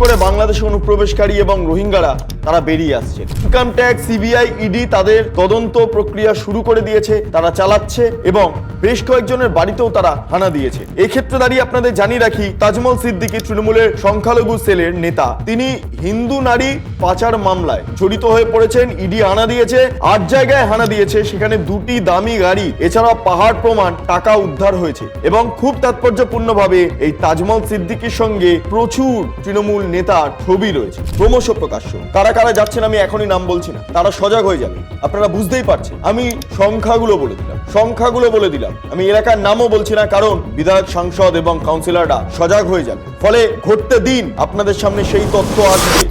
করে বাংলাদেশে অনুপ্রবেশকারী এবং রোহিঙ্গারা, তারা বেরিয়ে আসছেন ইনকাম ট্যাক্স, সিবিআই, ইডি তাদের তদন্ত প্রক্রিয়া শুরু করে দিয়েছে, তারা চালাচ্ছে এবং বেশ কয়েকজনের বাড়িতেও তারা হানা দিয়েছে। এক্ষেত্রে দাঁড়িয়ে আপনাদের জানিয়ে রাখি তাজমল সিদ্দিকী তৃণমূলের সংখ্যালঘু সেলের নেতা। তিনি হিন্দু নারী পাচার মামলায় জড়িত হয়ে পড়েছেন, ইডি হানা দিয়েছে, আট জায়গায় হানা দিয়েছে, সেখানে দুটি দামি গাড়ি এছাড়া পাহাড় প্রমাণ টাকা উদ্ধার হয়েছে এবং খুব তাৎপর্যপূর্ণভাবে এই তাজমল সিদ্দিকীর সঙ্গে প্রচুর তৃণমূল নেতার ছবি রয়েছে। ক্রমশ প্রকাশ্য। কারা কারা যাচ্ছেন আমি এখনই নাম বলছি না। তারা সজাগ হয়ে যাবে। আপনারা বুঝতেই পারছেন। আমি সংখ্যাগুলো বলে দিলাম। সংখ্যাগুলো বলে দিলাম। আমি এলাকার নামও বলছি না, কারণ বিধায়ক, সাংসদ এবং কাউন্সিলররা সজাগ হয়ে যাবে। ফলে ঘটতে দিন আপনাদের সামনে সেই তথ্য আসবে।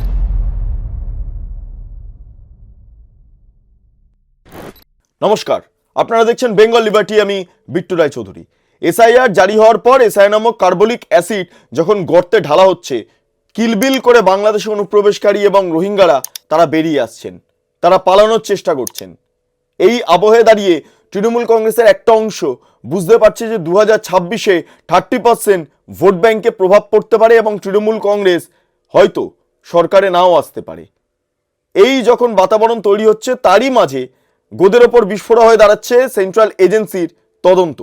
নমস্কার। আপনারা দেখছেন বেঙ্গল লিবার্টি, আমি বিট্টু রায় চৌধুরী এসআইআর জারি হওয়ার পর এসআই নামক কার্বলিক অ্যাসিড যখন গর্তে ঢালা হচ্ছে কিলবিল করে বাংলাদেশে অনুপ্রবেশকারী এবং রোহিঙ্গারা তারা বেরিয়ে আসছেন। তারা পালানোর চেষ্টা করছেন। এই আবহে দাঁড়িয়ে তৃণমূল কংগ্রেসের একটা অংশ বুঝতে পারছে যে দু হাজার ছাব্বিশে থার্টি পার্সেন্ট ভোট ব্যাংকে প্রভাব পড়তে পারে এবং তৃণমূল কংগ্রেস হয়তো সরকারে নাও আসতে পারে। এই যখন বাতাবরণ তৈরি হচ্ছে, তারই মাঝে গোদের ওপর বিস্ফোরা হয়ে দাঁড়াচ্ছে সেন্ট্রাল এজেন্সির তদন্ত।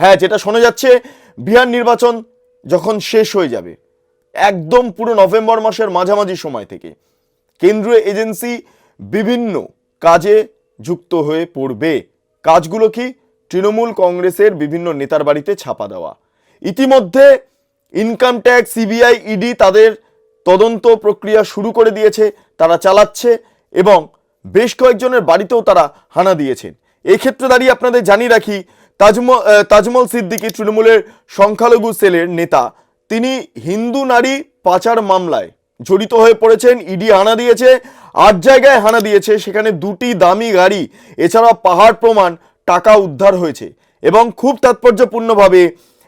হ্যাঁ যেটা শোনা যাচ্ছে, বিহার নির্বাচন যখন শেষ হয়ে যাবে একদম পুরো নভেম্বর মাসের মাঝামাঝি সময় থেকে কেন্দ্রীয় এজেন্সি বিভিন্ন কাজে যুক্ত হয়ে পড়বে। কাজগুলো কি তৃণমূল কংগ্রেসের বিভিন্ন নেতার বাড়িতে ছাপা দেওয়া? ইতিমধ্যে ইনকাম ট্যাক্স সিবিআই ইডি তাদের তদন্ত প্রক্রিয়া শুরু করে দিয়েছে তারা চালাচ্ছে এবং বেশ কয়েকজনের বাড়িতেও তারা হানা দিয়েছেন। এক্ষেত্রে দাঁড়িয়ে আপনাদের জানিয়ে রাখি তাজমল আহ, তাজমল সিদ্দিকী তৃণমূলের সংখ্যালঘু সেলের নেতা তিনি হিন্দু নারী পাচার মামলায় জড়িত হয়ে পড়েছেন, ইডি হানা দিয়েছে, আট জায়গায় হানা দিয়েছে, সেখানে দুটি দামি গাড়ি, এছাড়া পাহাড় প্রমাণ, টাকা উদ্ধার হয়েছে এবং খুব তাৎপর্যপূর্ণভাবে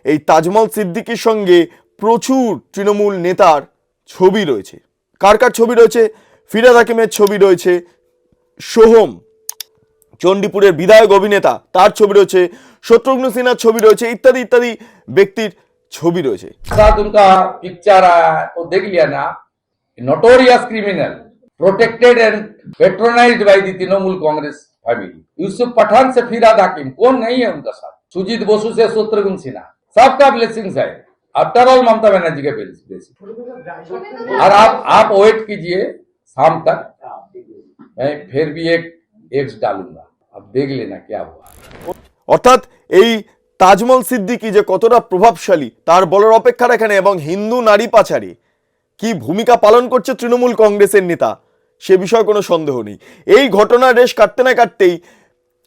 এই তাজমল সিদ্দিকির সঙ্গে প্রচুর তৃণমূল নেতার ছবি রয়েছে। কার কার ছবি রয়েছে? ফিরাদ হাকিমের ছবি রয়েছে, সোহম, চণ্ডীপুরের বিধায়ক অভিনেতা, তার ছবি রয়েছে, শত্রুঘ্ন সিনহার ছবি রয়েছে, ইত্যাদি ইত্যাদি ব্যক্তির ছবি রয়েছে साथ उनका पिक्चर आया तो देख लिया ना notorious criminal protected and patronised by the Trinamool Congress family Yusuf Pathan से फिराद हाकिम कौन नहीं है उनका साथ सुजीत बसु से शत्रुघ्न सिन्हा सबका ब्लेसिंग्स है आफ्टर ऑल ममता बनर्जी के ब्लेसिंग और आप आप वेट कीजिए शाम तक मैं फिर भी एक एक्स डालूंगा अब देख लेना क्या हुआ অর্থাৎ এই তাজমল সিদ্দিকি যে কতটা প্রভাবশালী, তার বলার অপেক্ষা রাখে না এবং হিন্দু নারী পাচারে, কি ভূমিকা পালন করছে তৃণমূল কংগ্রেসের নেতা? সে বিষয়ে কোনো সন্দেহ নেই। এই ঘটনার রেশ কাটতে না কাটতেই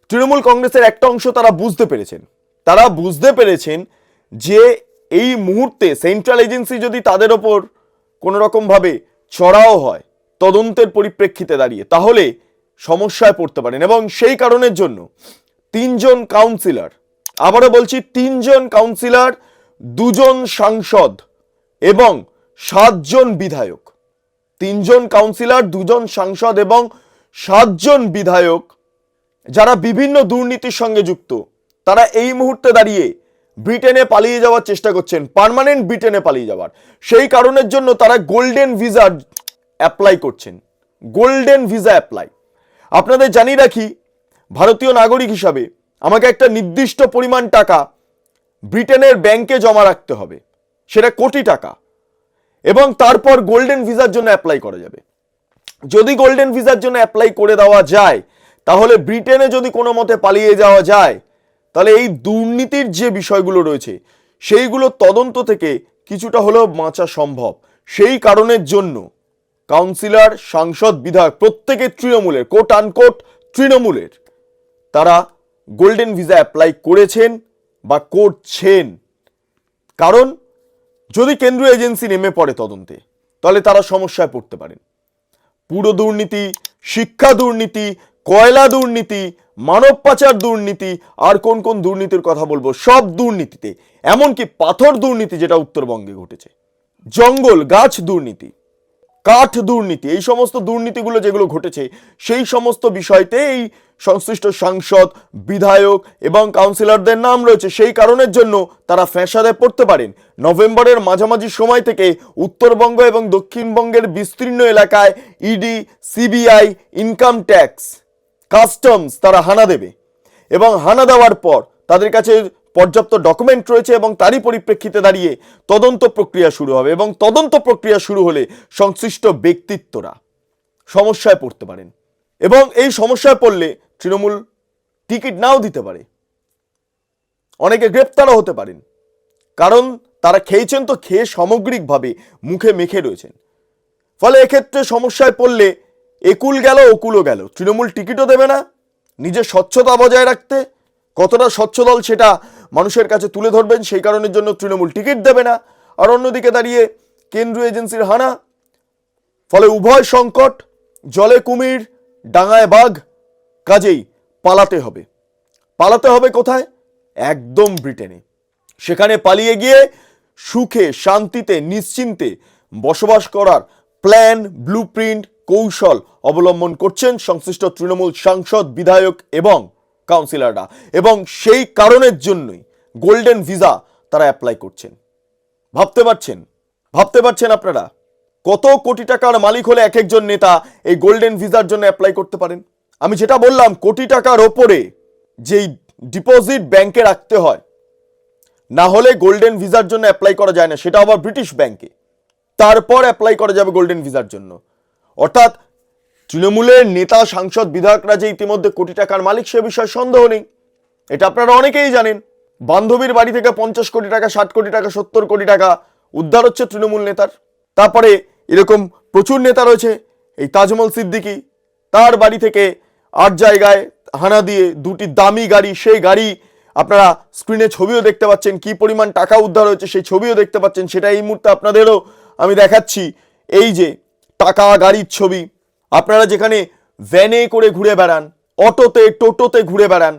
তৃণমূল কংগ্রেসের একটা অংশ তারা বুঝতে পেরেছেন। তারা বুঝতে পেরেছেন যে এই মুহূর্তে সেন্ট্রাল এজেন্সি যদি তাদের ওপর কোনো রকমভাবে চড়াও হয়, তদন্তের পরিপ্রেক্ষিতে দাঁড়িয়ে, তাহলে সমস্যায় পড়তে পারেন। এবং সেই কারণের জন্য তিনজন কাউন্সিলর আবারও বলছি, তিনজন কাউন্সিলর দুজন সাংসদ এবং সাতজন বিধায়ক। তিনজন কাউন্সিলর দুজন সাংসদ এবং সাতজন বিধায়ক যারা বিভিন্ন দুর্নীতির সঙ্গে যুক্ত, তারা এই মুহূর্তে দাঁড়িয়ে ব্রিটেনে পালিয়ে যাওয়ার চেষ্টা করছেন পার্মানেন্ট ব্রিটেনে পালিয়ে যাওয়ার। সেই কারণের জন্য তারা গোল্ডেন ভিসা অ্যাপ্লাই করছেন। গোল্ডেন ভিসা অ্যাপ্লাই আপনাদের জানিয়ে রাখি, ভারতীয় নাগরিক হিসাবে আমাকে একটা নির্দিষ্ট পরিমাণ টাকা ব্রিটেনের ব্যাংকে জমা রাখতে হবে। সেটা কোটি টাকা। এবং তারপর গোল্ডেন ভিসার জন্য অ্যাপ্লাই করা যাবে। যদি গোল্ডেন ভিসার জন্য অ্যাপ্লাই করে দেওয়া যায়, তাহলে ব্রিটেনে যদি কোনো মতে পালিয়ে যাওয়া যায়, তাহলে এই দুর্নীতির যে বিষয়গুলো রয়েছে, সেইগুলো তদন্ত থেকে কিছুটা হলেও বাঁচা সম্ভব। সেই কারণের জন্য কাউন্সিলর, সাংসদ, বিধায়ক প্রত্যেকে তৃণমূলের কোট আনকোট তৃণমূলের, তারা গোল্ডেন ভিসা অ্যাপ্লাই করেছেন বা করছেন। কারণ, যদি কেন্দ্রীয় এজেন্সি নেমে পড়ে তদন্তে, তাহলে তারা সমস্যায় পড়তে পারেন। পুরো দুর্নীতি, শিক্ষা দুর্নীতি, কয়লা দুর্নীতি, মানব পাচার দুর্নীতি, আর কোন কোন দুর্নীতির কথা বলব, সব দুর্নীতিতে। এমনকি পাথর দুর্নীতি যেটা উত্তরবঙ্গে ঘটেছে। জঙ্গল, গাছ দুর্নীতি। কাঠ দুর্নীতি, এই সমস্ত দুর্নীতিগুলো যেগুলো ঘটেছে, সেই সমস্ত বিষয়তে এই সংশ্লিষ্ট সাংসদ, বিধায়ক এবং কাউন্সিলরদের নাম রয়েছে। সেই কারণের জন্য তারা ফ্যাসাদে পড়তে পারেন। নভেম্বরের মাঝামাঝি সময় থেকে উত্তরবঙ্গ এবং দক্ষিণবঙ্গের বিস্তীর্ণ এলাকায় ED CBI income tax customs তারা হানা দেবে এবং হানা দেওয়ার পর তাদের কাছে পর্যাপ্ত ডকুমেন্ট রয়েছে এবং তারই পরিপ্রেক্ষিতে দাঁড়িয়ে তদন্ত প্রক্রিয়া শুরু হবে এবং তদন্ত প্রক্রিয়া শুরু হলে সংশ্লিষ্ট ব্যক্তিত্বরা সমস্যায় পড়তে পারেন। এবং এই সমস্যায় পড়লে তৃণমূল টিকিট নাও দিতে পারে। অনেকে গ্রেপ্তারও হতে পারেন। কারণ তারা খেয়েছেন তো খেয়ে সামগ্রিকভাবে মুখে মেখে রয়েছেন। ফলে এক্ষেত্রে সমস্যায় পড়লে একুল গেল, ওকুলও গেল। তৃণমূল টিকিটও দেবে না। নিজের স্বচ্ছতা বজায় রাখতে কতটা স্বচ্ছ দল সেটা মানুষের কাছে তুলে ধরবেন, সেই কারণের জন্য তৃণমূল টিকিট দেবে না। আর অন্যদিকে দাঁড়িয়ে কেন্দ্রীয় এজেন্সির হানা, ফলে উভয় সংকট, জলে কুমির, ডাঙায় বাঘ, কাজেই পালাতে হবে। পালাতে হবে কোথায়? একদম ব্রিটেনে। সেখানে পালিয়ে গিয়ে সুখে, শান্তিতে, নিশ্চিন্তে বসবাস করার প্ল্যান, ব্লুপ্রিন্ট, কৌশল অবলম্বন করছেন সংশ্লিষ্ট তৃণমূল সাংসদ, বিধায়ক এবং কাউন্সিলররা। এবং সেই কারণের জন্যই গোল্ডেন ভিসা তারা অ্যাপ্লাই করছেন। ভাবতে পারছেন? ভাবতে পারছেন আপনারা? কত কোটি টাকার মালিক হলে এক একজন নেতা এই গোল্ডেন ভিসার জন্য অ্যাপ্লাই করতে পারেন? আমি যেটা বললাম, কোটি টাকার ওপরে যেই ডিপোজিট ব্যাংকে রাখতে হয়, না হলে গোল্ডেন ভিসার জন্য অ্যাপ্লাই করা যায় না, সেটা আবার ব্রিটিশ ব্যাংকে তারপর অ্যাপ্লাই করা যাবে গোল্ডেন ভিসার জন্য। অর্থাৎ তৃণমূলের নেতা, সাংসদ, বিধায়করা যে ইতিমধ্যে কোটি টাকার মালিক, সে বিষয়ে সন্দেহ নেই। এটা আপনারা অনেকেই জানেন। বান্ধবীর বাড়ি থেকে পঞ্চাশ কোটি টাকা, ষাট কোটি টাকা, সত্তর কোটি টাকা উদ্ধার হচ্ছে তৃণমূল নেতার। তারপরে এরকম প্রচুর নেতা রয়েছে, এই তাজমল সিদ্দিকি। তার বাড়ি থেকে আট জায়গায় হানা দিয়ে দুটি দামি গাড়ি, সেই গাড়ি আপনারা স্ক্রিনে ছবিও দেখতে পাচ্ছেন, কি পরিমাণ টাকা উদ্ধার হয়েছে সেই ছবিও দেখতে পাচ্ছেন, সেটা এই মুহূর্তে আপনাদেরও আমি দেখাচ্ছি। এই যে টাকা গাড়ির ছবি আপনারা যেখানে ভ্যানে করে ঘুরে বেড়ান, অটোতে, টোটোতে ঘুরে বেড়ান,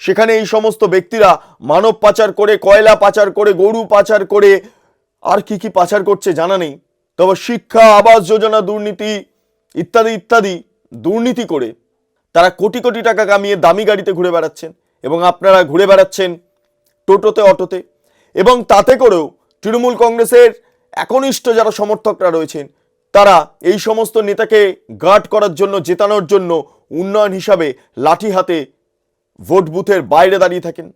সেখানে এই সমস্ত ব্যক্তিরা মানব পাচার করে, কয়লা পাচার করে, গরু পাচার করে, আর কি কি পাচার করছে জানা নেই। তবে শিক্ষা, আবাস যোজনা, দুর্নীতি ইত্যাদি ইত্যাদি দুর্নীতি করে তারা কোটি কোটি টাকা কামিয়ে দামি গাড়িতে ঘুরে বেড়াচ্ছেন এবং আপনারা ঘুরে বেড়াচ্ছেন টোটোতে, অটোতে। এবং তাতে করেও তৃণমূল কংগ্রেসের একনিষ্ঠ যারা সমর্থকরা রয়েছেন তারা এই সমস্ত নেতাকে গার্ড করার জন্য, জেতানোর জন্য উন্নয়ন হিসাবে লাঠি হাতে ভোট বুথের বাইরে দাঁড়িয়ে থাকেন।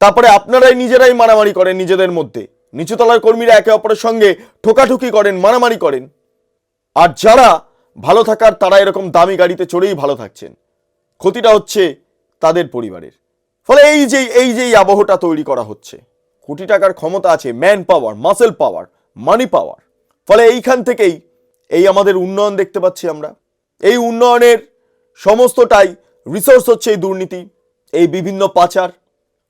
তারপরে আপনারাই নিজেরাই মারামারি করেন নিজেদের মধ্যে। নিচুতলার কর্মীরা একে অপরের সঙ্গে ঠোকাঠুকি করেন, মারামারি করেন। আর যারা ভালো থাকার, তারা এরকম দামি গাড়িতে চড়েই ভালো থাকছেন। ক্ষতিটা হচ্ছে তাদের পরিবারের। ফলে এই যে এই যে আবহটা তৈরি করা হচ্ছে, কোটি টাকার ক্ষমতা আছে ম্যান পাওয়ার মাসেল পাওয়ার মানি পাওয়ার ফলে এইখান থেকেই এই আমাদের উন্নয়ন দেখতে পাচ্ছি আমরা। এই উন্নয়নের সমস্তটাই রিসোর্স হচ্ছে এই দুর্নীতি, এই বিভিন্ন পাচার।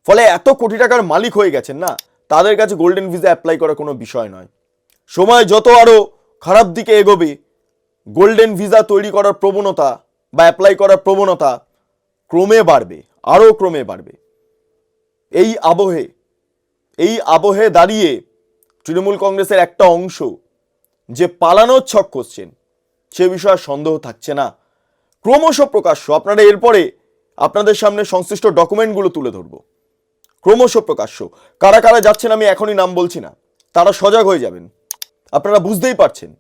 ফলে এত কোটি টাকার মালিক হয়ে গেছেন না, তাদের কাছে গোল্ডেন ভিসা অ্যাপ্লাই করা কোনো বিষয় নয়। সময় যত আরও খারাপ দিকে এগোবে গোল্ডেন ভিসা তৈরি করার প্রবণতা বা অ্যাপ্লাই করার প্রবণতা ক্রমে বাড়বে আরও ক্রমে বাড়বে। এই আবহে এই আবহে দাঁড়িয়ে তৃণমূল কংগ্রেসের একটা অংশ যে পালানোর ছক করছেন, সে বিষয়ে সন্দেহ থাকছে না। ক্রমশ প্রকাশ্য, আপনারা এরপরে আপনাদের সামনে সংশ্লিষ্ট ডকুমেন্টগুলো তুলে ধরবো। ক্রমশ প্রকাশ্য, কারা কারা যাচ্ছেন আমি এখনই নাম বলছি না, তারা সজাগ হয়ে যাবেন। আপনারা বুঝতেই পারছেন।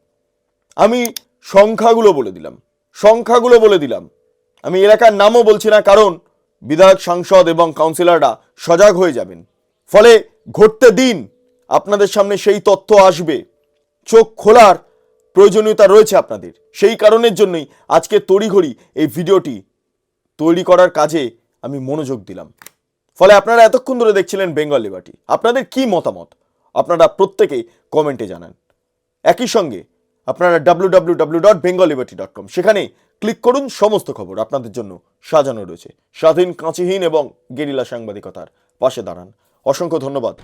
আমি সংখ্যাগুলো বলে দিলাম, সংখ্যাগুলো বলে দিলাম। আমি এলাকার নামও বলছি না, কারণ বিধায়ক, সাংসদ এবং কাউন্সিলররা সজাগ হয়ে যাবেন। ফলে ঘটতে দিন আপনাদের সামনে সেই তথ্য আসবে। চোখ খোলার প্রয়োজনীয়তা রয়েছে আপনাদের। সেই কারণের জন্যই আজকে তড়িঘড়ি এই ভিডিওটি তৈরি করার কাজে আমি মনোযোগ দিলাম। ফলে আপনারা এতক্ষণ ধরে দেখছিলেন বেঙ্গল লিবার্টি। আপনাদের কি মতামত? আপনারা প্রত্যেকেই কমেন্টে জানান। একই সঙ্গে আপনারা W W dot Bengal dot com সেখানে ক্লিক করুন সমস্ত খবর আপনাদের জন্য সাজানো রয়েছে। স্বাধীন, কাঁচিহীন এবং গেরিলা সাংবাদিকতার পাশে দাঁড়ান। অসংখ্য ধন্যবাদ।